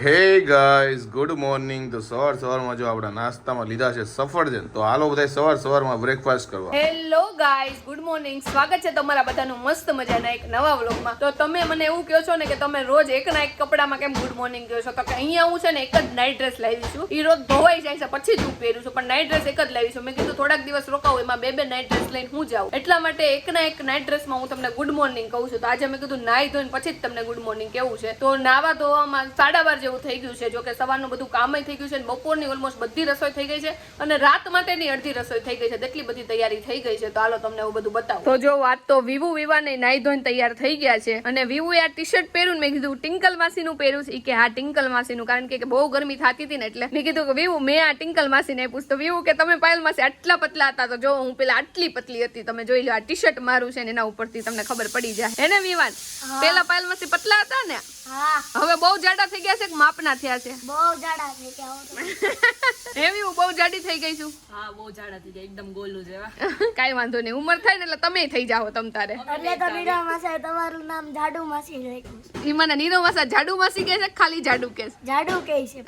Hey. Hey guys good morning તો સવાર સવારમાં જો આપણા નાસ્તામાં લીધા છે સફરજન, તો હાલો બધા સવાર સવારમાં બ્રેકફાસ્ટ કરવા. હેલો ગાઈઝ ગુડ મોર્નિંગ સ્વાગત છે તમારા બધાનું મસ્ત મજાના એક નવા વ્લોગમાં તો તમે મને એવું કહો છો ને કે તમે રોજ એક ના એક કપડામાં કેમ ગુડ મોર્નિંગ કહો છો? તો કે અહીંયા હું છે ને એક જ નાઇટ ડ્રેસ લાવી છું. એ રોજ ધોવાઈ જાય છે, પછી જ હું પહેરું છું. પણ નાઇટ ડ્રેસ એક જ લાવી છું. મેં કીધું થોડાક દિવસ રોકાવું, એમાં બે બે નાઇટ ડ્રેસ લઈને હું જાઉં. એટલા માટે એક ના એક નાઇટ ડ્રેસમાં હું તમને ગુડ મોર્નિંગ કહું છું. તો આજે મેં કીધું નાઈ ધોઈને પછી જ તમને ગુડ મોર્નિંગ કેવું છે. તો નાવા ધોવામાં સાડા બાર જેવું થઈ ગયું છે જો કે સવારનું બધું કામય થઈ ગયું છે બપોરની ઓલમોસ્ટ બધી રસોઈ થઈ ગઈ છે અને રાત માટેની અડધી રસોઈ થઈ ગઈ છે. તેટલી બધી તૈયારી થઈ ગઈ છે. તો હાલો તમને એવું બધું બતાવું. તો જો વાત તો વિવુ વિવાને નાઈ ધોઈને તૈયાર થઈ ગયા છે અને વિવુ આ ટી શર્ટ પહેર્યું મેં કીધું ટિંકલ માસીનું પહેર્યું છે. કે હા ટિંકલ માસીનું કારણ કે બહુ ગરમી થતી હતી ને એટલે મેં કીધું કે વિવુ મેં આ ટિંકલ માસીને પૂછતો વિવુ કે તમે પાયલ માસી આટલા પતલા હતા. તો જો હું પેલા આટલી પતલી હતી તમે જોઈ લો આ ટી શર્ટ મારું છે ને એના ઉપરથી તમને ખબર પડી જાય. હે ને વિવાન? પેલા પાયલ માસી પતલા હતા ને? હવે બહુ જાડા થઈ ગયા છે કે માપના થયા છે? બહુ જાડા થઈ ગયા એવી હું બહુ જાડી થઈ ગઈ છું. હા બહુ જાડા થઈ ગયા એકદમ ગોલું જેવા. કાઈ વાંધો નહીં ઉંમર થાય ને એટલે તમે થઈ જાઓ તમ તારે. એટલે તો મીરા માસા તમારું નામ જાડુ માસી રાખ્યું ઈ મને નીરવ માસા જાડુ માસી કહે છે ખાલી જાડુ કહે છે? જાડુ કહે છે.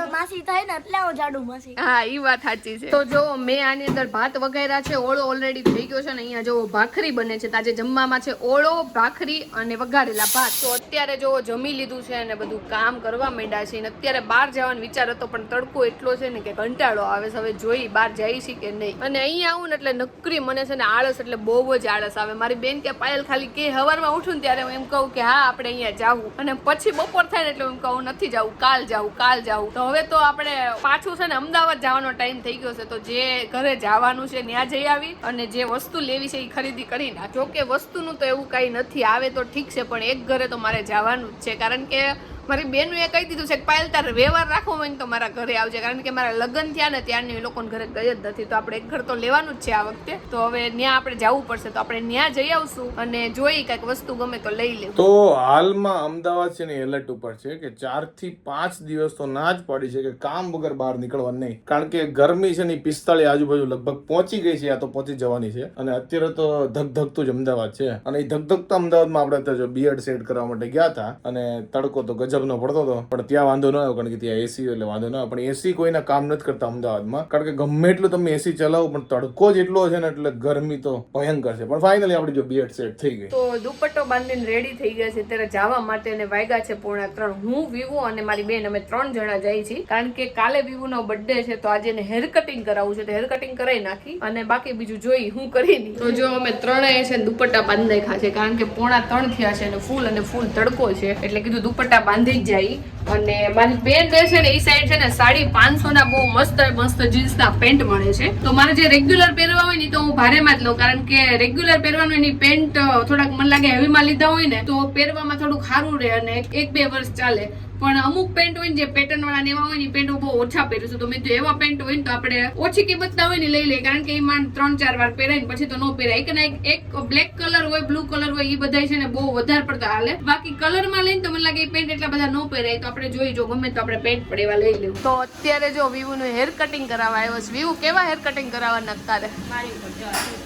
તો માસી થાય ને એટલે હું જાડુ માસી. હા ઈ વાત સાચી છે. તો જો મેં આની અંદર ભાત વગેરે છે ઓળો ઓલરેડી થઈ ગયો છે ને અહીંયા જો ભાખરી બને છે તાજે જમવામાં છે ઓળો ભાખરી અને વઘારેલા ભાત. તો અત્યારે જો જમી લીધું છે અને બધું કામ કરવા માંડ્યા છે. અને અત્યારે બહાર જવાનો વિચાર હતો, પણ તડકો એટલો છે ને કે કંટાળો આવે છે. હવે જોઈ બહાર જઈ છે કે નહીં. અને અહીંયા આવું ને એટલે નકરી મને છે ને આળસ એટલે બહુ જ આળસ આવે. મારી બેન કે પાયલ ખાલી કે હવારમાં ઉઠું ને ત્યારે હું એમ કહું કે હા, આપણે અહીંયા જાવું. અને પછી બપોર થાય ને એટલે હું કહું નથી જાવું, કાલ જાવું કાલ જાવું. તો હવે તો આપણે પાછું છે ને અમદાવાદ જવાનો ટાઈમ થઈ ગયો છે. તો જે ઘરે જવાનું છે ત્યાં જઈ આવી અને જે વસ્તુ લેવી છે એ ખરીદી કરી ના જોકે વસ્તુનું તો એવું કાંઈ નથી, આવે તો ઠીક છે, પણ એક ઘરે તો મારે જવાનું જ છે. કારણ કે મારી બેનું એ કહી દીધું છે કે પાયલ, તારે વ્યવહાર રાખવો હોય ને તો મારા ઘરે આવજે, કારણ કે મારા લગ્ન થયા ને ત્યારની લોકોને ઘરે ગઈ જ નથી. તો આપણે એક ઘર તો લેવાનું જ છે આ વખતે. તો હવે ત્યાં આપણે જવું પડશે. તો આપણે ત્યાં જઈ આવશું અને જોઈ કંઈક વસ્તુ ગમે તો લઈ લેવું. તો હાલમાં અમદાવાદ છે ને એલર્ટ ઉપર છે કે ચારથી પાંચ દિવસ તો ના જ પડી છે કે કામ વગર બહાર નીકળવાનું નહીં. કારણ કે ગરમી છે ને પિસ્તાળી આજુબાજુ લગભગ પહોંચી ગઈ છે, આ તો પહોંચી જવાની છે. અને અત્યારે તો ધગધગતું જ અમદાવાદ છે. અને એ ધગધગતા અમદાવાદમાં આપણે તો બીએડ સેટ કરવા માટે ગયા હતા અને તડકો તો ગજબનો પડતો હતો. પણ ત્યાં વાંધો ન આવ્યો, કારણ કે ત્યાં એસી એટલે વાંધો ન આવ્યો. પણ એસી કોઈના કામ નથી કરતા અમદાવાદમાં. કારણ કે ગમે એટલું તમે એસી ચલાવો, પણ તડકો જ એટલો છે ને, એટલે ગરમી તો ભયંકર છે. પણ ફાઇનલી આપણી જો બીએડ સેટ થઈ ગઈ. તો દુપટ્ટો બાંધીને રેડી થઈ ગયા છે. ત્યારે જવા માટે અને વાયગા છે પૂર્ણા ત્રણ. હું, વિવો અને મારી બેન, અમે ત્રણ જણા જઈએ છીએ. કારણ કે કાલે વિવુનો બર્થડે છે, તો આજે એને હેર કટિંગ કરાવવું છે. તો હેર કટિંગ કરાવી નાખી અને બાકી બીજું જોઈ, હું કરી નહીં. તો જો અમે ત્રણેય છે દુપટ્ટા બાંધી નાખ્યા છે. કારણ કે પોણા ત્રણ થયા છે અને ફૂલ અને ફૂલ તડકો છે. એટલે કીધું દુપટ્ટા બાંધી જ જાય. અને મારી બેન જે છે ને, એ સાઈડ છે ને સાડી પાંચસો ના બહુ મસ્ત મસ્ત જીન્સ ના પેન્ટ મળે છે. તો મારે જે રેગ્યુલર પહેરવા હોય ને તો હું ભારેમાં જ લઉં, કારણ કે રેગ્યુલર પહેરવાનું એની પેન્ટ થોડાક મને લાગે હેવીમાં લીધા હોય ને, તો પહેરવામાં થોડુંક સારું રહે અને એક બે વર્ષ ચાલે. પણ અમુક પેન્ટ હોય ને જે પેટર્ન વાળા એવા હોય ને પેન્ટ બહુ ઓછા પહેરું છું. તો મેં કીધું એવા પેન્ટ હોય ને તો આપણે ઓછી કિંમતના હોય ને લઈ લઈએ. કારણ કે એમાં ત્રણ ચાર વાર પહેરાય ને પછી તો ન પહેરાય. એક ના એક બ્લેક કલર હોય બ્લુ કલર હોય એ બધા છે ને બહુ વધારે પડતા હાલે. બાકી કલરમાં લઈને તો મને લાગે એ પેન્ટ એટલા બધા ન પહેરાય. તો આપણે જોઈ જો ગમે તો આપણે પેન્ટ પણ એવા લઈ લેવું તો અત્યારે જો વિવુ નું હેર કટિંગ કરાવવા આવ્યો છે. વિવુ કેવા હેર કટિંગ કરાવવા તારે મારી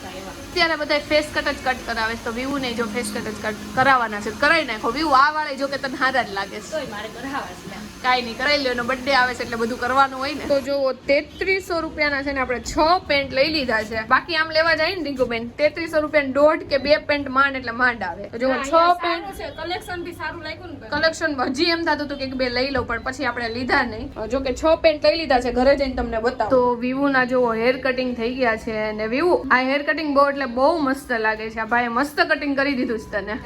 અત્યારે બધા ફેસ કટ જ કટ કરાવે છે. તો વિવુ ને જો ફેસ કટ જ કટ કરાવવાના છે. કરાવી નાખો. વિવુ આ વાળે જો કે તને હારા જ લાગે છે. મારે કરાવવા છે. કાંઈ નહીં કરાવી લો એનો બર્થડે આવે છે એટલે બધું કરવાનું હોય ને. તો જો તેત્રીસો રૂપિયાના છે ને આપણે છ પેન્ટ લઈ લીધા છે. બાકી આમ લેવા જાય ને રીંગુબેન તેત્રીસો રૂપિયા દોઢ કે બે પેન્ટ માંડ એટલે માંડ આવે. તો જો છ પેન્ટ કલેક્શન બી સારું લાગ્યું ને કલેક્શન હજી એમ થતું હતું કે બે લઈ લઉં પણ પછી આપણે લીધા નહીં. જો કે છ પેન્ટ લઈ લીધા છે ઘરે જઈને તમને બતાવો. તો વિવુ ના જો હેર કટિંગ થઈ ગયા છે. અને વિવુ આ હેર કટિંગ બહુ એટલે બહુ મસ્ત લાગે છે. આ ભાઈએ મસ્ત કટિંગ કરી દીધું છે તને.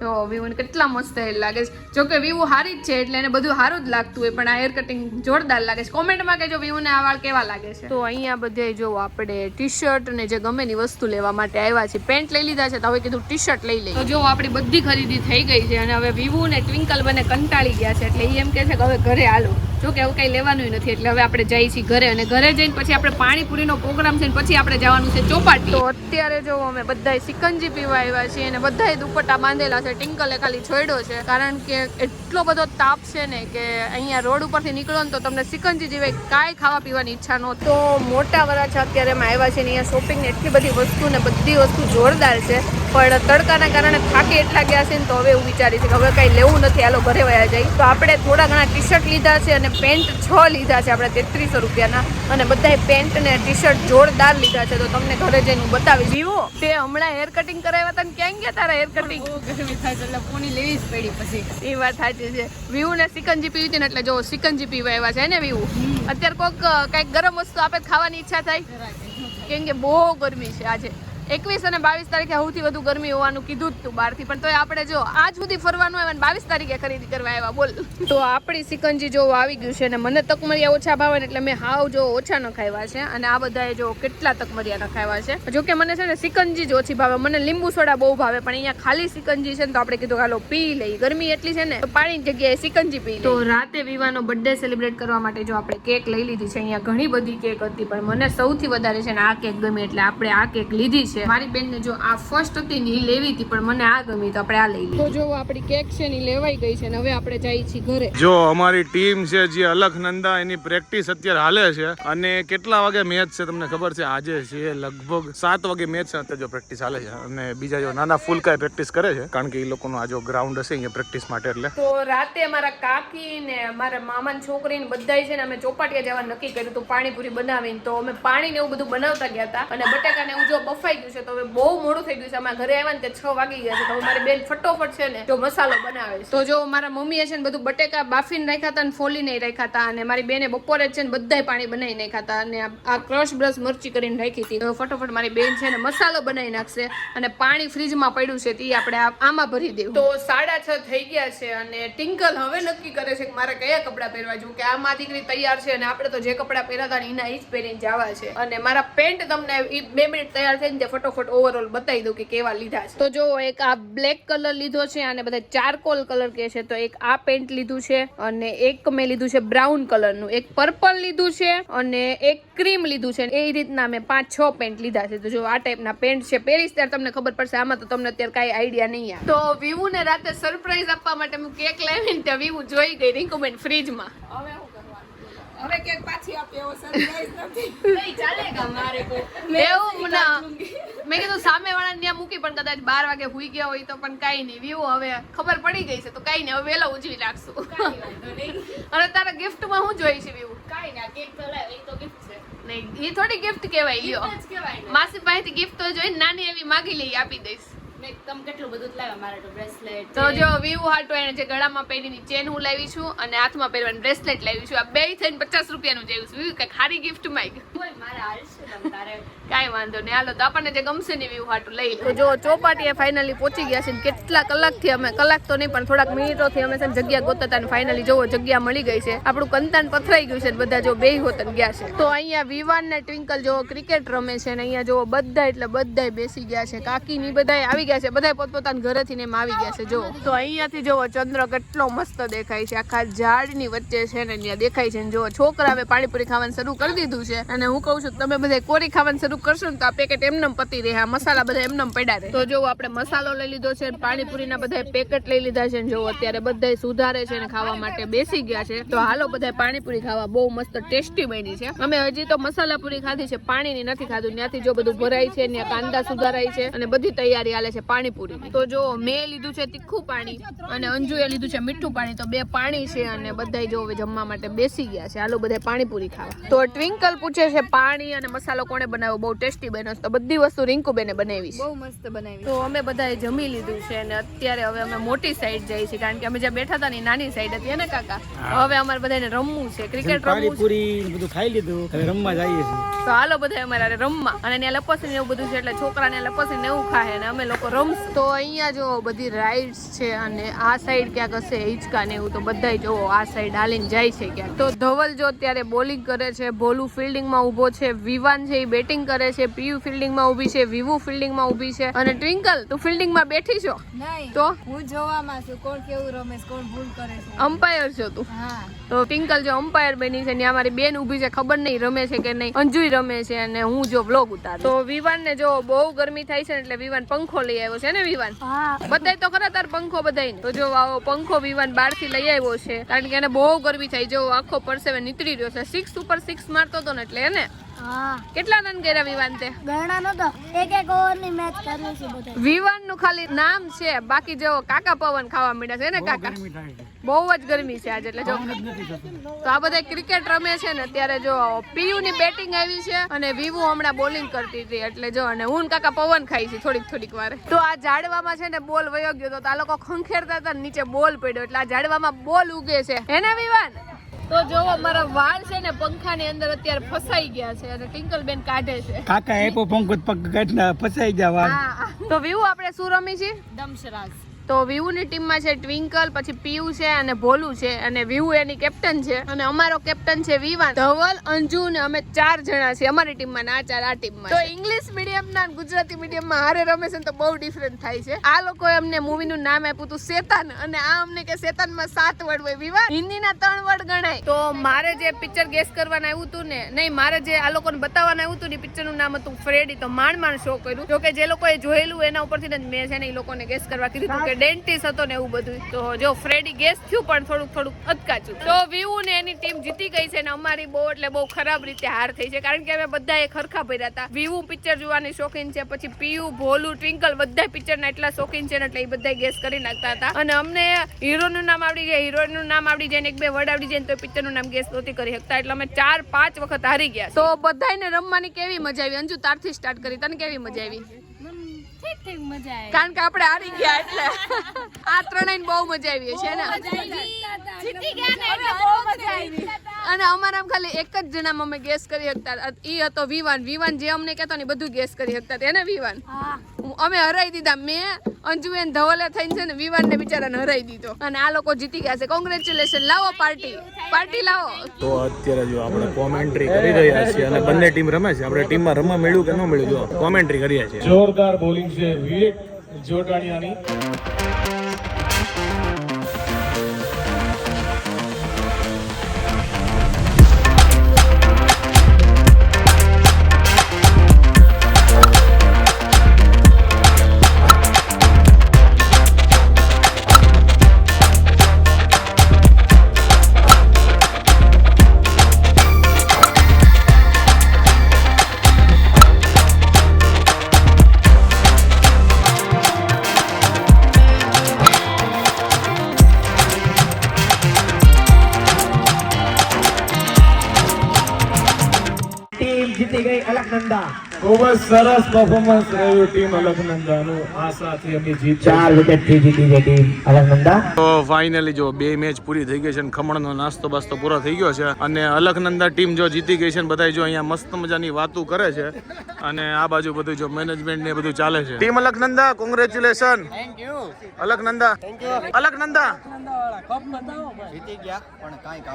તો વિવુને કેટલા મસ્ત હેર લાગે છે. જો કે વિવુ હારી જ છે એટલે એને બધું સારું જ લાગતું હોય પણ આ હેર કટિંગ જોરદાર લાગે છે. કોમેન્ટમાં કહેજો વિવુને આ વાળ કેવા લાગે છે. તો અહીંયા બધે જો આપણે ટી શર્ટ ને જે ગમે ની વસ્તુ લેવા માટે આવ્યા છે પેન્ટ લઈ લીધા છે તો હવે કીધું ટી શર્ટ લઈ લઈએ. તો જો આપણી બધી ખરીદી થઈ ગઈ છે અને હવે વિવુ ને ટ્વિંકલ બને કંટાળી ગયા છે એટલે એ એમ કહે છે કે હવે ઘરે હાલો. જો કે એવું કઈ લેવાનું નથી, એટલે હવે આપણે જઈએ છીએ ઘરે અને ઘરે જઈને પછી આપણે પાણીપુરીનો પ્રોગ્રામ છે પછી આપણે જવાનું છે ચોપાટી. તો અત્યારે જો અમે બધાય સિકંજી પીવા આવ્યા છીએ અને બધાય દુપટ્ટા બાંધેલા છે, ટિંકલે ખાલી છોડ્યો છે. કારણ કે એટલો બધો તાપ છે ને કે અહીંયા રોડ ઉપરથી નીકળો ને તો તમને સિકંજી જેવી કાંઈ ખાવા પીવાની ઈચ્છા ન તો મોટા વરાછા અત્યારે અમે આવ્યા છે ને અહીંયા શોપિંગની એટલી બધી વસ્તુ ને બધી વસ્તુ જોરદાર છે. પણ તડકાના કારણે થાકી એટલા ગયા છે ને તો હવે એવું વિચારી છે કે હવે કંઈ લેવું નથી, હાલો ઘરે વયા જાય તો આપણે થોડા ઘણા ટી શર્ટ લીધા છે અને પેન્ટ છ લીધા છે આપણે તેત્રીસો રૂપિયાના. અને બધા પેન્ટ ને ટી શર્ટ જોરદાર લીધા છે તો તમને ઘરે જઈને હું બતાવી જીવો તે હમણાં હેર કટિંગ કરાવ્યા હતા ક્યાં ગયા તારા હેર કટિંગ ગરમી થાય છે એટલે પોની લેવી જ પડી પછી. એ વાત સાચી છે. વ્યૂ ને સિકંજી પીવી હતી ને એટલે જો સિકંજી પીવા આવ્યા છે ને વ્યૂ અત્યારે કોઈક કંઈક ગરમ વસ્તુ આપે ખાવાની ઈચ્છા થાય. કેમ કે બહુ ગરમી છે આજે. એકવીસ અને બાવીસ તારીખે સૌથી વધુ ગરમી હોવાનું કીધું જ તું બહારથી. પણ તોય આપણે જો આજ સુધી ફરવાનું આવ્યા બાવીસ તારીખે ખરીદી કરવા આવ્યા બોલ. તો આપણી સિકંજી જો આવી ગયું છે અને મને તકમરિયા ઓછા ભાવે એટલે મેં હાવ જો ઓછા ન ખાવ્યા છે. અને આ બધાએ જો કેટલા તકમરિયા ન ખાવ્યા છે. જો કે મને છે ને સિકંજી જ ઓછી ભાવે. મને લીંબુ સોડા બહુ ભાવે પણ અહીંયા ખાલી સિકંજી છે ને તો આપણે કીધું હાલો પી લઈ ગરમી એટલી છે ને તો પાણીની જગ્યાએ સિકંજી પી તો રાતે વિવાનો બર્થડે સેલિબ્રેટ કરવા માટે જો આપણે કેક લઈ લીધી છે. અહીંયા ઘણી બધી કેક હતી પણ મને સૌથી વધારે છે ને આ કેક ગમી એટલે આપણે આ કેક લીધી છે. મારી બેનને જો આ ફર્સ્ટ હતી ને એ લેવી હતી પણ મને આ ગમી તો આપણે આ લઈ તો જો આપણી કેક છે ને લેવાઈ ગઈ છે ને હવે આપણે જઈએ છીએ ઘરે. જો અમારી ટીમ છે જે અલખનંદા એની પ્રેક્ટિસ અત્યારે હાલે છે અને કેટલા વાગે મેચ છે તમને ખબર છે? આજે છે લગભગ સાત વાગે મેચ છે અત્યારે જો પ્રેક્ટિસ હાલે છે અને બીજા જો નાના ફૂલકાય પ્રેક્ટિસ કરે છે કારણ કે એ લોકોનો આ જો ગ્રાઉન્ડ હશે અહીંયા પ્રેક્ટિસ માટે એટલે. તો રાતે અમારા કાકી ને અમારા મામાની છોકરી ને બધા છે ને અમે ચોપાટીયા જવા નક્કી કર્યું હતું પાણીપુરી બનાવીને તો અમે પાણી ને એવું બધું બનાવતા ગયા હતા અને બટાકા ને એવું જો બફાઈ ગયું છે તો હવે બહુ મોડું થઈ ગયું છે. અમે ઘરે આવ્યા ને તે છ વાગી ગયા છે. તો મારી બેન ફટોફટ છે ને જો મસાલો બનાવે છે. તો જો મારા મમ્મીએ છે ને બધું બટેકા બાફીને રાખ્યા હતા અને ફોલીને રાખ્યા હતા અને મારી બેને બપોરે છે ને બધાય પાણી બનાવી નાખ્યા હતા અને આ- ક્રશ બ્રશ મરચી કરીને રાખી હતી. તો ફટોફટ મારી બેન છે ને મસાલો બનાવી નાખશે અને પાણી ફ્રીજમાં પડ્યું છે તે આપણે આમાં ભરી દેવું. તો સાડા છ થઈ ગયા છે અને ટિંકલ હવે નક્કી કરે છે કે મારે કયા કપડાં પહેરવા જો કે આ દીકરી તૈયાર છે અને આપણે તો જે કપડાં પહેર્યા હતા ને એના એ જ પહેરીને જવા છે. અને મારા પેન્ટ તમને બે મિનિટ તૈયાર થઈને ફટોફટ ઓવરઓલ બતાવી દઉં કે કેવા લીધા છે. તો જો એક આ બ્લેક કલર લીધો છે અને બધા ચારકોલ કલર કે છે તો એક આ પેન્ટ લીધું છે અને એક મેં લીધું છે બ્રાઉન કલરનું એક પર્પલ લીધું છે અને એક ક્રીમ લીધું છે. એ રીતના મેં પાંચ છ પેન્ટ લીધા છે. તો જો આ ટાઈપના પેન્ટ છે પહેરીશ ત્યારે તમને ખબર પડશે આમાં તો તમને અત્યારે કાંઈ આઈડિયા નહીં આવે. તો વિવુ ને રાતે સરપ્રાઈઝ આપવા માટે હું કેક લાવીને ત્યાં વિવુ જોઈ ગઈ રિકમેન્ડ ફ્રીજમાં હવે હવે કેક પાછી આપે એવો સરપ્રાઈઝ નથી. નહીં ચાલેગા મારે કો એવું ના. મેં કીધું સામે વાળા ત્યાં મૂકી પણ કદાચ બાર વાગે હુઈ ગયા હોય તો પણ કાંઈ નહીં. વ્યૂ હવે ખબર પડી ગઈ છે તો કાંઈ નહીં. હવે વહેલા ઉજવી લાગશું અને તારા ગિફ્ટમાં શું જોઈ છે વ્યૂ? કાંઈ ના કેક તો લાવ એ તો છે. નહીં એ થોડી ગિફ્ટ કહેવાય લ્યો. માસી પાસેથી ગિફ્ટ તો જોઈ નાની એવી માગી લઈ આપી દઈશ. તો જો વ્યૂ હાટો એને જે ગળામાં પહેરીની ચેન હું લાવી છું અને હાથમાં પહેરવાની બ્રેસલેટ લાવી છું. આ બે થઈને પચાસ રૂપિયાનું જેવું છે. કઈ કે ખારી ગિફ્ટ માંગ. મારે હાલશે તમ તારે? કાંઈ વાંધો નહીં. હાલો, તો આપણને જે ગમશે ને વ્યૂ હાટું લઈ તો જો, ચોપાટીએ ફાઇનલી પહોંચી ગયા છે કેટલા કલાકથી અમે, કલાક તો નહીં, પણ થોડાક મિનિટોથી અમે જગ્યા ગોતતા ફાઇનલી જોવો, જગ્યા મળી ગઈ છે. આપણું કંતાન પથરાઈ ગયું છે બધા જો બે હોતન ગયા છે. તો અહીંયા વિવાન ને ટ્વિંકલ જો ક્રિકેટ રમે છે ને અહીંયા જો બધા એટલે બધા બેસી ગયા છે. કાકી ની બધા આવી ગયા છે. બધા પોતપોતાના ઘરેથી ને એમ આવી ગયા છે. જો. તો અહીંયાથી જોવો, ચંદ્ર કેટલો મસ્ત દેખાય છે. આખા ઝાડની વચ્ચે છે ને અહીંયા દેખાય છે ને જો છોકરાએ પાણીપુરી ખાવાનું શરૂ કરી દીધું છે. અને હું કહું છું, તમે બધા કોરી ખાવાનું શરૂ કરશો ને તો આ પેકેટ એમનેમ પતી રહે, આ મસાલા બધા એમનેમ પડ્યા રહે. તો જો આપણે મસાલો લઈ લીધો છે, પાણીપુરીના બધા પેકેટ લઈ લીધા છે ને જો અત્યારે બધા સુધારે છે ને ખાવા માટે બેસી ગયા છે, તો હાલો બધા પાણીપુરી ખાવા બહુ મસ્ત ટેસ્ટી બની છે. અમે હજી તો મસાલા પૂરી ખાધી છે, પાણીની નથી ખાધું, ત્યાંથી જો બધું ભરાય છે ત્યાં કાંદા સુધારાય છે અને બધી તૈયારી હાલે છે પાણીપુરી તો જો મેં લીધું છે તીખું પાણી અને અંજુએ લીધું છે મીઠું પાણી, તો બે પાણી છે અને બધા જો જમવા માટે બેસી ગયા છે. હાલો બધા પાણીપુરી ખાવા. તો ટ્વિંકલ પૂછે છે પાણી અને મસાલો કોણે બનાવ્યો? બહુ ટેસ્ટી બન્યો છે. તો બધી વસ્તુ રિંકુ બેને બનાવી બહુ મસ્ત બનાવી તો અમે બધાએ જમી લીધું છે અને અત્યારે હવે અમે મોટી સાઈડ જઈએ છીએ કારણ કે અમે જ્યાં બેઠા હતા ને એ નાની સાઈડ હતી ને કાકા? હવે અમારે બધાને રમવું છે ક્રિકેટ રમવું પૂરી બધું ખાઈ લીધું હવે રમવા જઈએ છીએ. તો હાલો બધા અમારે રમવા. અને ત્યાં લપસી એવું બધું છે એટલે છોકરાને લપસી એવું ખાય અને અમે લોકો રમશું. તો અહીંયા જો બધી રાઇડ્સ છે અને આ સાઈડ ક્યાંક હશે હિંચકા ને એવું તો બધાય જો આ સાઈડ હાલીને જાય છે ક્યાંક. તો ધવલ જો અત્યારે બોલિંગ કરે છે ભોલું ફિલ્ડિંગમાં ઊભો છે વિવાન છે એ બેટિંગ કરે છે પીયુ ફિલ્ડિંગમાં ઊભી છે વિવુ ફિલ્ડિંગમાં ઊભી છે. અને ટ્વિંકલ તું ફિલ્ડિંગમાં બેઠી છો? નહીં તો? હું જોવામાં છું કોણ કેવું રમે છે કોણ ભૂલ કરે છે. અમ્પાયર છો તું? તો ટ્વિંકલ જો અમ્પાયર બની છે ને મારી બેન ઊભી છે ખબર નહીં રમે છે કે નહીં. અંજુય રમે છે અને હું જો વ્લોગ ઉતાર તો વિવાન ને જો બહુ ગરમી થાય છે એટલે વિવાન પંખો લઈ આવ્યો છે ને વિવાન? બધાય તો ખરા તાર પંખો બધાય તો જો આવો પંખો વિવાન બારથી લઈ આવ્યો છે કારણ કે એને બહુ ગરમી થાય. જો આખો પરસેવે નીતરી રહ્યો છે. સિક્સ ઉપર સિક્સ મારતો હતો ને એટલે એને કેટલા રન કર્યા વિવાન તે? નતો. એક એક ઓવરની મેચ કરવી છે બધા. વિવાનનું ખાલી નામ છે. બાકી જો કાકા પવન ખાવા માંડ્યા છે ને કાકા? બહુ જ ગરમી છે આજે એટલે જો. તો આ બધા ક્રિકેટ રમે છે ને ત્યારે જો પીયુ ની બેટિંગ આવી છે અને વિવુ હમણાં બોલિંગ કરતી હતી એટલે જો અને હું કાકા પવન ખાઈ છે થોડીક થોડીક વારે. તો આ ઝાડવામાં છે ને બોલ વયો ગયો તો આ લોકો ખંખેરતા હતા નીચે બોલ પડ્યો એટલે આ ઝાડવામાં બોલ ઉગે છે. હે ને વિવાન? તો જો મારા વાળ છે ને પંખાની અંદર અત્યારે ફસાઈ ગયા છે અને ટિંકલ બેન કાઢે છે. કાકા એપો પંખ પગ ફસાઈ ગયા વાળ. હા. તો વિવુ આપણે શું રમી છીએ દમશરાજ. તો વિવુની ટીમમાં છે ટ્વિંકલ પછી પિયુ છે અને ભોલુ છે. અને વિવુ એની કેપ્ટન છે. અને અમારો કેપ્ટન છે વિવાન. ધવલ અંજુ ને અમે ચાર જણા છીએ અમારી ટીમમાં ના ચાર આ ટીમમાં તો ઇંગ્લિશ મીડિયમના ગુજરાતી મીડિયમમાં હારે રમે છે તો બહુ ડિફરન્ટ થાય છે. આ લોકોએ અમને મૂવીનું નામ આપ્યું હતું શેતાન. અને આ અમને કે શેતાનમાં સાત વર્ડ હોય. વિવાન હિન્દીના ત્રણ વર્ડ ગણાય. તો મારે જે પિક્ચર ગેસ કરવાનું આવ્યું હતું ને નહીં મારે જે આ લોકોને બતાવવાનું આવ્યું હતું ને પિક્ચરનું નામ હતું ફ્રેડી તો માંડ માંડ શો કર્યું. જોકે જે લોકોએ જોયેલું એના ઉપરથી જ મેં છે ને એ લોકોને ગેસ કરવા કીધું કે ડેન્ટિસ હતો ને એવું બધું. તો જો ફ્રેડી ગેસ થયું પણ થોડુંક થોડુંક અટકાચું. તો વ્યુ ને એની ટીમ જીતી ગઈ છે ને અમારી બહુ એટલે બહુ ખરાબ રીતે હાર થઈ છે. કારણ કે અમે બધા એક ખરખા ભર્યા હતા. વિવુ પિક્ચર જોવાની શોખીન છે, પછી પીયુ ભોલું ટ્વિંકલ બધા પિક્ચરના એટલા શોખીન છે ને એટલે એ બધા ગેસ કરી નાખતા હતા. અને અમને હીરોનું નામ આવડી જાય હીરોનું નામ આવડી જાય ને એક બે વર્ડ આવડી જાય ને તો પિક્ચરનું નામ ગેસ નહોતી કરી શકતા. એટલે અમે ચાર, પાંચ વખત હારી ગયા. તો બધાને રમવાની કેવી મજા આવી? અંજુ તારથી સ્ટાર્ટ કરી, તને કેવી મજા આવી? ઠીક ઠીક મજા આવી. કારણ કે આપણે હારી ગયા એટલે. આ ત્રણેય બહુ મજા આવી છે ને? જીતી ગયા ને એટલે બહુ મજા આવી. અને અમારા ખાલી એક જ જણામાં અમે ગેસ કરી શકતા. ઈ હતો વિવાન. વિવાન જે અમને કહેતો ને બધું ગેસ કરી શકતા એને વિવાન? હા. અમે હરાઈ દીધા. મેં અંજુબેન ધવલે થઈને છે ને વિવાનને બિચારાને હરાઈ દીધો. અને આ લોકો જીતી ગયા છે. કોંગ્રેચ્યુલેશન લાવો પાર્ટી. પાર્ટી લાવો. તો અત્યારે જો આપણે કોમેન્ટ્રી કરી રહ્યા છીએ અને બંને ટીમ રમે છે. આપણે ટીમમાં રમવા મળ્યું કે ન મળ્યું? જો કોમેન્ટ્રી કરીએ છીએ. જોરદાર બોલિંગ છે વિવેક જોટાણીયાની. સરસ પરફોર્મન્સ રહ્યું ટીમ અલકનંદાનું. આ સાથે અમે જીત ચાર વિકેટથી જીતી છે ટીમ અલકનંદા. તો ફાઇનલી જો બે મેચ પૂરી થઈ ગઈ છે અને ખમણનો નાસ્તો બાસ્તો પૂરો થઈ ગયો છે અને અલકનંદા ટીમ જો જીતી ગઈ છે ને બધા જો અહીંયા મસ્ત મજાની વાતો કરે છે અને આ બાજુ બધું જો મેનેજમેન્ટ ને બધું ચાલે છે. Team Alaknanda congratulation Alaknanda. Alaknanda.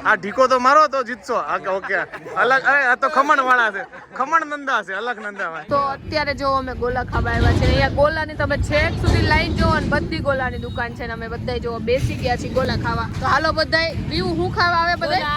આ ઢીકો તો મારો તો જીતશો. આ ઓકે અલગ અરે આ તો ખમણ વાળા છે. ખમણ નંદા છે અલકનંદા ભાઈ. તો અત્યારે જો અમે ગોલા ખાવા આવ્યા છે. અહીંયા ગોલાની તમે છેક સુધી લાઈન જોવો ને બધી ગોલાની દુકાન છે ને અમે બધા જો બેસી ગયા છીએ ગોલા ખાવા. તો હાલો બધાય વ્યૂ હું ખાવા આવે બધા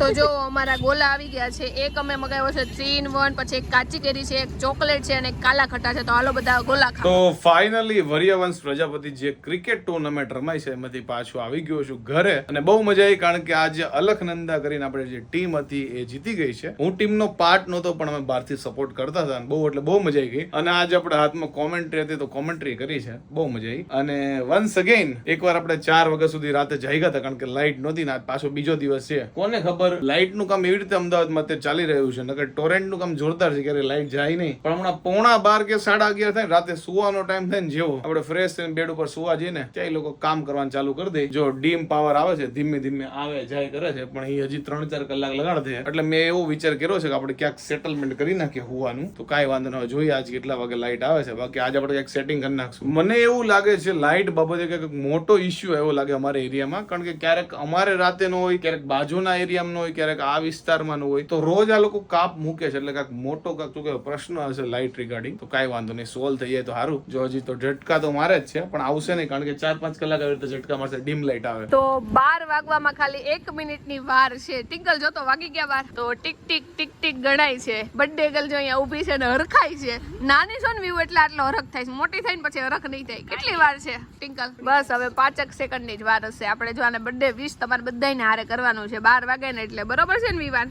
તો જો અમારા ગોલા આવી ગયા છે, એક અમે મગાવ્યો છે થ્રી વન, પછી એક કાચી કેરી છે, એક ચોકલેટ છે અને કાલા ખટ્ટા છે, તો હાલો બધા ગોલા તો ફાઇનલી વરિયવંશ પ્રજાપતિ જે ક્રિકેટ ટુર્નામેન્ટ રમાય છે, એમાંથી પાછો આવી ગયો છું ઘરે. અને બહુ મજા આવી, કારણ કે આજે અલખનંદા કરીને આપણે જે ટીમ હતી એ જીતી ગઈ છે. હું ટીમનો પાર્ટ નહોતો, પણ અમે બહારથી સપોર્ટ કરતા હતા બહુ, એટલે બહુ મજા આવી ગઈ. અને આજે આપણે હાથમાં કોમેન્ટ્રી હતી, તો કોમેન્ટ્રી કરી છે. બહુ મજા આવી. અને વન્સ અગેન એકવાર આપણે ચાર વાગ્યા સુધી રાતે જાગ્યા હતા, કારણ કે લાઇટ નહોતી ને પાછો બીજો દિવસ છે. કોને ખબર લાઇટનું કામ એવી રીતે અમદાવાદમાં અત્યારે ચાલી રહ્યું છે. નકર ટોરેન્ટનું કામ જોરદાર છે ક્યારે લાઇટ જાય નહીં. પણ હમણાં પોણા બાર કે સાડા અગિયાર થાય રાતે સુવાનો ટાઈમ થાય ને જેવો. આપણે ફ્રેશ થઈને બેડ ઉપર સુવા જઈએ ને ત્યાં એ લોકો કામ કરવાનું ચાલુ કરી દે. જો ડીમ પાવર આવે છે, ધીમે ધીમે આવે, જાય, કરે છે, પણ એ હજી ત્રણ ચાર કલાક લગાડશે. એટલે મેં એવો વિચાર કર્યો છે કે આપણે ક્યાંક સેટલમેન્ટ કરી નાખીએ હોવાનું. તો કાંઈ વાંધો ન હોય. જોઈએ આજ કેટલા વાગે લાઇટ આવે છે. બાકી આજે આપણે ક્યાંક સેટિંગ કરી નાખશું. મને એવું લાગે છે લાઇટ બાબતે કંઈક મોટો ઇસ્યુ એવો લાગે અમારા એરિયામાં. કારણ કે ક્યારેક અમારે રાતે ન હોય, ક્યારેક બાજુના એરિયામાં સિસ્ટમનો હોય, ક્યારેક આ વિસ્તારમાં હોય, તો રોજ આ લોકો કાપ મૂકે છે. એટલે કાંઈક મોટો કાંક શું કહેવાય, પ્રશ્ન હશે લાઇટ રિગાર્ડિંગ તો કાંઈ વાંધો નહીં સોલ્વ થઈ જાય તો સારું. જો હજી તો ઝટકા તો મારે જ છે, પણ આવશે નહીં, કારણ કે ચાર પાંચ કલાક આવી રીતે ઝટકા મારશે ડીમ લાઇટ આવે. તો બાર વાગવામાં ખાલી એક મિનિટની વાર છે. ટિંકલ જો તો વાગી ગયા બાર. તો ટીક ટીક ટીક ટીક ગણાય છે. બર્થડે ગર્લ જો અહીંયા ઊભી છે ને હરખાય છે. નાની છો ને વ્યૂ એટલે આટલો હરખ થાય છે. મોટી થઈને પછી હરખ નહીં થાય. કેટલી વાર છે, ટિંકલ? બસ હવે પાંચક સેકન્ડની જ વાર હશે. આપણે જો આને બર્થડે વિશ તમારે બધાને હારે કરવાનું છે. બાર વાગે ને એટલે બરોબર છે ને વિવાન?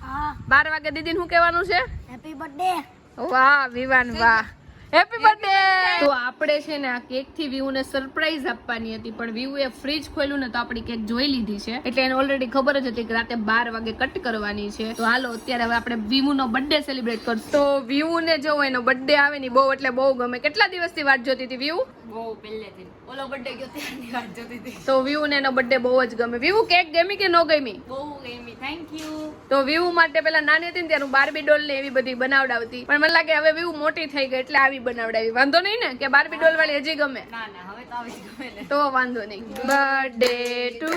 બાર વાગે દીદીને શું કહેવાનું છે? હેપી બર્થડે વાહ વિવાન વાહ. હેપી બર્થડે તો આપણે છે ને આ કેકથી વ્યૂ ને સરપ્રાઈઝ આપવાની હતી પણ વ્યૂ એ ફ્રીજ ખોલ્યું ને તો આપણી કેક જોઈ લીધી છે. એટલે એને ઓલરેડી ખબર જ હતી કે રાતે બાર વાગે કટ કરવાની છે. તો હાલો અત્યારે હવે આપણે વ્યૂ નો બર્થડે સેલિબ્રેટ કરશું. તો વ્યૂ ને જો એનો બર્થડે આવે ને બહુ એટલે બહુ ગમે. કેટલા દિવસથી વાટ જોતી હતી વ્યૂ બહુ પહેલેથી. ઓલો બર્થડે ગયો ત્યારની વાત જોતી હતી. તો વ્યૂ ને એનો બર્થડે બહુ જ ગમે. વ્યૂ કેક ગમી કે નો ગમી? બહુ ગમી. થેન્ક યુ તો વ્યૂ માટે પેલા નાની હતી ને ત્યારે બાર્બી ડોલ ને એવી બધી બનાવડાવતી. પણ મને લાગે હવે વ્યૂ મોટી થઈ ગઈ એટલે આવી બનાવડાવી. વાંધો નહીં ને? કે બારબી ડોલ વાળી હજી ગમે? આવી તો વાંધો નહીં. Birthday to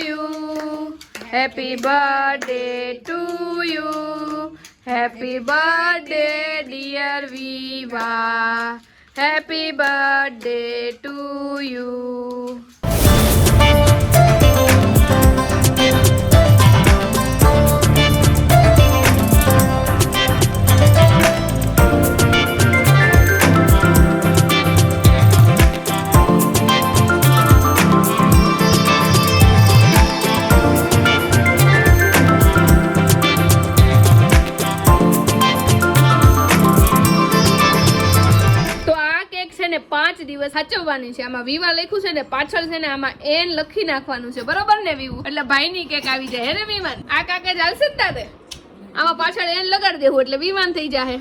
you happy birthday to you happy birthday dear Viva happy birthday to you દિવસ છે. આમાં વિવા લખ્યું છે ને પાછળ છે ને આમાં એન લખી નાખવાનું છે. બરોબર ને વિવું? એટલે ભાઈની કેક આવી જાય. હે ને વિમાન આ કાકે ચાલશે જ તારે? આમાં પાછળ એન લગાડી દેવું એટલે વિમાન થઈ જાય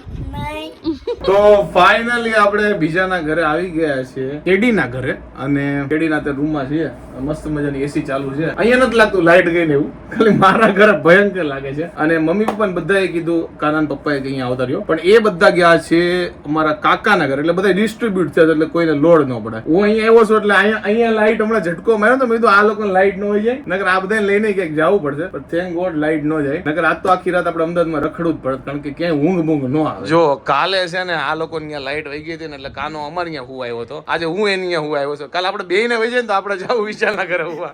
તો ફાઇનલી આપણે બીજાના ઘરે આવી ગયા છીએ. કેડીના ઘરે. અને કેડીના તે રૂમમાં છીએ. મસ્ત મજાની એસી ચાલુ છે. અહીંયા નથી લાગતું લાઈટ ગઈ ને એવું. ખાલી મારા ઘરે ભયંકર લાગે છે. અને મમ્મી પપ્પા બધાએ કીધું, કાનાન પપ્પાએ કે અહીંયા આવતા રહ્યો. પણ એ બધા ગયા છે અમારા કાકાના ઘરે. એટલે બધા ડિસ્ટ્રીબ્યુટ થયા એટલે કોઈને લોડ ન પડે. હું અહીંયા આવ્યો છું એટલે અહીંયા અહીંયા લાઈટ હમણાં ઝટકો માર્યો તો મેં કીધું, આ લોકો લાઈટ ન હોય જાય. નકર આ બધાને લઈને ક્યાંક જવું પડશે. પણ થેન્ક ગોડ લાઈટ ન જાય. નકર આજ તો આખી રાત આપણે અમદાવાદમાં રખડવું જ પડે. કારણ કે ક્યાંય ઊંઘ બૂંઘ ન આવે. જો કાલે છે ને આ લોકો ત્યાં લાઈટ વહી ગઈ હતી ને એટલે કાનો અમારે ત્યાં હું આવ્યો હતો. આજે હું એની ત્યાં હું આવ્યો છું. કાલે આપણે બે ને વહી જાય ને તો આપણે જાવ ઘરે હુવા.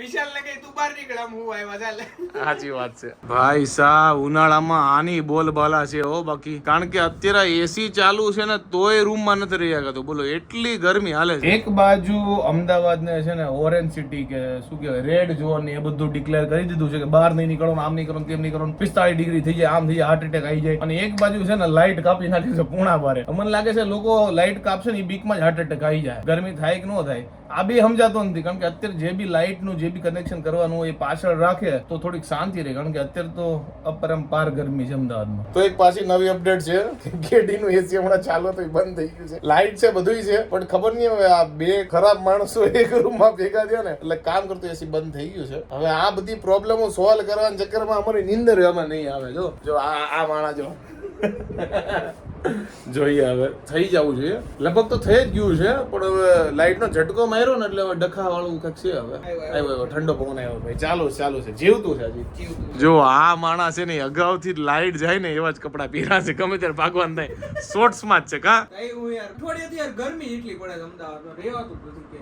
વિશાલ ને કઈ તું બહાર નીકળ આમ હું આવ્યો ચાલે. સાચી વાત છે. ભાઈ સાહેબ ઉનાળામાં આની બોલબાલા છે હો બાકી. કારણ કે અત્યારે એસી ચાલુ છે ને તોય રૂમમાં નથી રહ્યા કરતો. બોલો એટલી ગરમી હાલે છે. એક બાજુ અમદાવાદ ને છે ને ઓરેન્જ સિટી કે શું કહેવાય રેડ ઝોન એ બધું ડિક્લેર કરી દીધું છે કે બહાર નહીં નીકળો આમ નહીં કરો તેમ નહીં કરો પિસ્તાળીસ ડિગ્રી થઈ જાય આમ થઈ જાય હાર્ટ એટેક આવી જાય. અને એક બાજુ છે ને લાઇટ કાપી નાખી છે પૂણા બારે. મને લાગે છે લોકો લાઇટ કાપશે ને એ બીકમાં જ હાર્ટ એટેક આવી જાય. ગરમી થાય કે ન થાય, આ બી સમજાતો નથી. કારણ કે અત્યારે જે બી લાઇટનું જે બી કનેક્શન કરવાનું હોય એ પાછળ રાખે તો થોડીક શાંતિ રહે. કારણ કે અત્યારે તો અપરંપાર ગરમી છે અમદાવાદમાં. તો એક પાછી નવી અપડેટ છે. કેડી નું એસી હમણાં ચાલુ તો બંધ થઈ ગયું છે. લાઇટ છે બધું છે, પણ ખબર નહીં હવે આ બે ખરાબ માણસો એક રૂમમાં ભેગા થયા ને, એટલે કામ કરતું એસી બંધ થઈ ગયું છે. હવે આ બધી પ્રોબ્લેમો સોલ્વ કરવાના ચક્કરમાં અમારી નીંદર આમાં નહીં આવે. જો જો આ આ માણા જો જોઈએ હવે. થઈ જવું જોઈએ. લગભગ તો થઈ જ ગયું છે પણ હવે લાઈટ નો ઝટકો માર્યો ને એટલે હવે ડખા વાળું કંઈક છે હવે. આવ્યો આવ્યો ઠંડો પવન આવ્યો ભાઈ. ચાલુ ચાલુ છે. જીવતું છે હજી. જો આ માણસ છે ને અગાઉથી લાઈટ જાય ને એવા જ કપડા પહેરા છે. ગમે ત્યારે ભાગવાન થાય. શોર્ટ્સમાં જ છે કા? કઈ હું યાર ગરમી એટલી પડે અમદાવાદમાં. રહેવાતું કે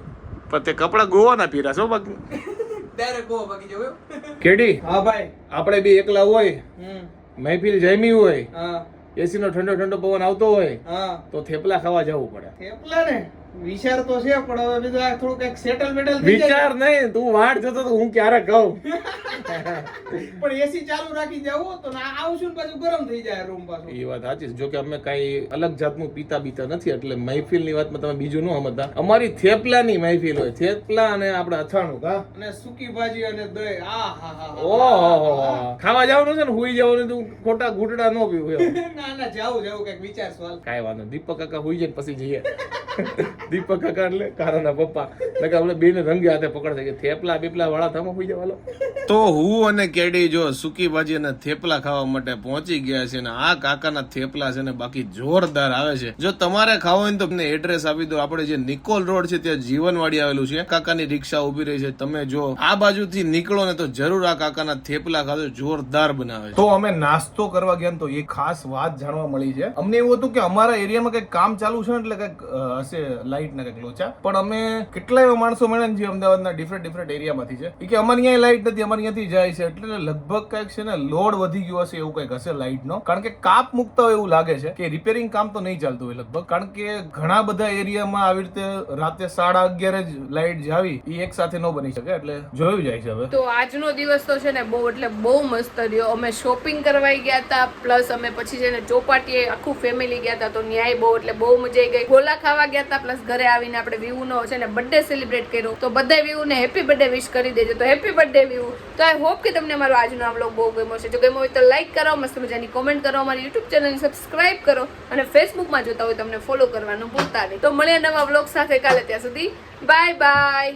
પણ તે કપડા ગોવાના પહેરા છો બાકી. કેડી? હા ભાઈ. આપણે બી એકલા હોય. હમ. મહેફિલ જામી હોય એસી નો ઠંડો ઠંડો પવન આવતો હોય તો થેપલા ખાવા જવું પડે. થેપલા ને વિચાર તો છે પણ હવે બીજું આ થોડું કંઈક સેટલ મેટલ વિચાર નહીં તું વાટ જતો તો હું ક્યારે કહું? પણ એસી ચાલુ રાખી જાવ તો ના આવશું ને પાછું ગરમ થઈ જાય રૂમ પાછું. એ વાત સાચી જો કે અમે કઈ અલગ જાતનું પીતા બીતા નથી એટલે મહેફિલની વાતમાં તમે બીજું ન સમજતા. અમારી થેપલાની મહેફિલ હોય. થેપલા અને આપણે અથાણું કા અને સૂકી ભાજી અને દહીં. આ હા હા હા. ઓહો ખાવા જવાનું છે ને હુઈ જવાનું તું ખોટા ઘૂંટડા ન પીવું ના ના જાવ જાવ કંઈક વિચાર સવાલ. કાઈ વાંધો દીપક કાકા હુઈ જાય પછી જઈએ. દીપક કાકા એટલે કારાના પપ્પા. એટલે આપણે બેને રંગે હાથે પકડશે કે થેપલા બેપલા વાળા થામાં હોઈ જવાલો. તો હું અને કેડી જો સુકી ભાજી અને થેપલા ખાવા માટે પહોંચી ગયા છે અને આ કાકાના થેપલા છે ને બાકી જોરદાર આવે છે. જો તમારે ખાવો હોય તો તમને એડ્રેસ આપી દો. આપણે જે નિકોલ રોડ છે ત્યાં જીવનવાડી આવેલું છે. કાકાની રિક્ષા ઊભી રહી છે. તમે જો આ બાજુથી નીકળો ને તો જરૂર આ કાકાના થેપલા ખાધો જોરદાર બનાવે છે. તો અમે નાસ્તો કરવા ગયા ને તો એ ખાસ વાત જાણવા મળી છે. અમને એવું હતું કે અમારા એરિયામાં કઈ કામ ચાલુ છે ને એટલે કંઈક હશે લાઇટ ને કંઈક લોચા. પણ અમે કેટલા માણસો મળે ને જે અમદાવાદના ડિફરન્ટ ડિફરન્ટ એરિયામાંથી છે. કે અમારે અહીંયા લાઇટ નથી, અમારી અહીંયાથી જાય છે. એટલે લગભગ કંઈક છે ને, લોડ વધી ગયો હશે એવું કંઈક હશે લાઇટનો કારણ કે કાપ મૂકતા હોય એવું લાગે છે કે રિપેરિંગ કામ તો નહીં ચાલતું હોય લગભગ. કારણ કે ઘણા બધા એરિયામાં આવી રીતે રાતે સાડા અગિયાર જ લાઇટ જાવી એ એક સાથે ન બની શકે, એટલે જોયું જાય છે હવે. તો આજનો દિવસ તો છે ને બહુ, એટલે બહુ મસ્ત રહ્યો. અમે શોપિંગ કરવાઈ ગયા હતા પ્લસ અમે પછી છે ને ચોપાટીએ આખું ફેમિલી ગયા હતા, તો ન્યાય બહુ, એટલે બહુ મજા આવી ગઈ. ગોલા ખાવા ગયા હતા પ્લસ ઘરે આવીને આપણે વિવુનો છે ને બર્થડે સેલિબ્રેટ કર્યો, તો બધા વિવુને હેપી બર્થડે વિશ કરી દેજો. તો હેપી બર્થડે વિવુ. તો આઈ હોપ કે તમને મારો આજનો આ બ્લોગ બહુ ગમ્યો છે જો ગમ્યો હોય તો લાઈક કરો, મસ્ત મજાની કોમેન્ટ કરો, અમારી યુટ્યુબ ચેનલને સબસ્ક્રાઈબ કરો અને ફેસબુકમાં જોતા હોય તમને ફોલો કરવાનું ભૂલતા નહીં. તો મળીએ નવા બ્લોગ સાથે કાલે ત્યાં સુધી. Bye bye